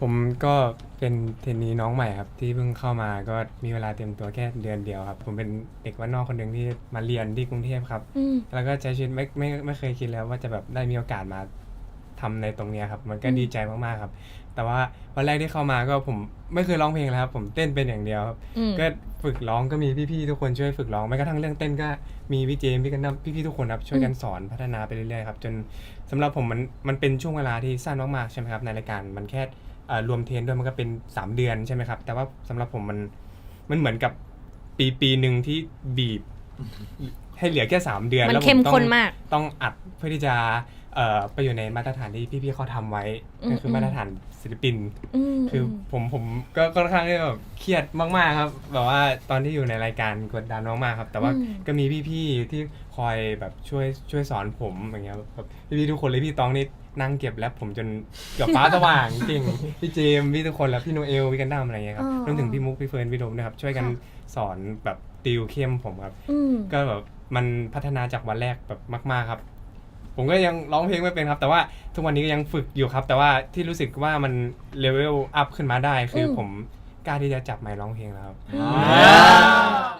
ผมก็เป็นเทรนนีน้องใหม่ครับ ที่เพิ่งเข้ามาก็มีเวลาเตรียมตัวแค่เดือนเดียวครับ ผมเป็นเด็กวัดนอกคนหนึ่งที่มาเรียนที่กรุงเทพครับ อืม แล้วก็ใช้ชีวิตไม่ไม่ไม่เคยคิดแล้วว่าจะแบบได้มีโอกาสมาทำในตรงเนี้ยครับ มันก็อืม ดีใจมากๆครับ แต่ว่าวันแรกที่เข้ามาก็ผมไม่เคยร้องเพลงเลยครับ ผมเต้นเป็นอย่างเดียวครับ อืม ก็ฝึกร้องก็มีพี่ๆทุกคนช่วยฝึกร้องแม้กระทั่งเรื่องเต้นก็มีพี่เจมส์พี่กันน้ำพี่ๆทุกคนครับช่วยกันสอนพัฒนาไปเรื่อยๆครับจนสำหรับผมมันมันเป็นช่วงเวลาที่สั้นมากๆใช่ไหมครับในรายการมันแค่เอ่อ รวมเทรนด้วยมันก็เป็น 3 เดือนใช่ไหมครับ แต่ว่าสำหรับผมมันมันเหมือนกับปีปีหนึ่งที่บีบให้เหลือแค่ 3 เดือนมันแล้วผเข้มต้องข้นมากต้องอัดเพื่อที่จะ เอ่อไปอยู่ในมาตรฐานที่พี่ๆเขาทำไว้อืมก็คือมาตรฐานศิลปินอืมคือผมผมก็ค่อนข้างที่แบบเครียดมากๆครับแบบว่าตอนที่อยู่ในรายการกดดันมากๆครับ แต่ว่าอืม ก็มีพี่ๆที่คอยแบบช่วยช่วยสอนผมอย่างเงี้ยแบบพี่ๆทุกคนเลยพี่ตองนี่นั่งเก็บแรปผมจนเกือบฟ้าสว่างจริงพี่เจมส์พี่ทุกคนแล้วพี่โนเอลพี่กันดั้มอะไรเงี้ยครับรวมถึงพี่มุกพี่เฟิร์นพี่โดมนะครับช่วยกันสอนแบบติวเข้มผมครับ อืม ก็แบบมันพัฒนาจากวันแรกแบบมาก ๆ ครับ ผมก็ยังร้องเพลงไม่เป็นครับ แต่ว่าทุกวันนี้ก็ยังฝึกอยู่ครับ แต่ว่าที่รู้สึกว่ามันเลเวลอัพขึ้นมาได้ คืออม ผมกล้าที่จะจับไมค์ร้องเพลงแล้วครับอืม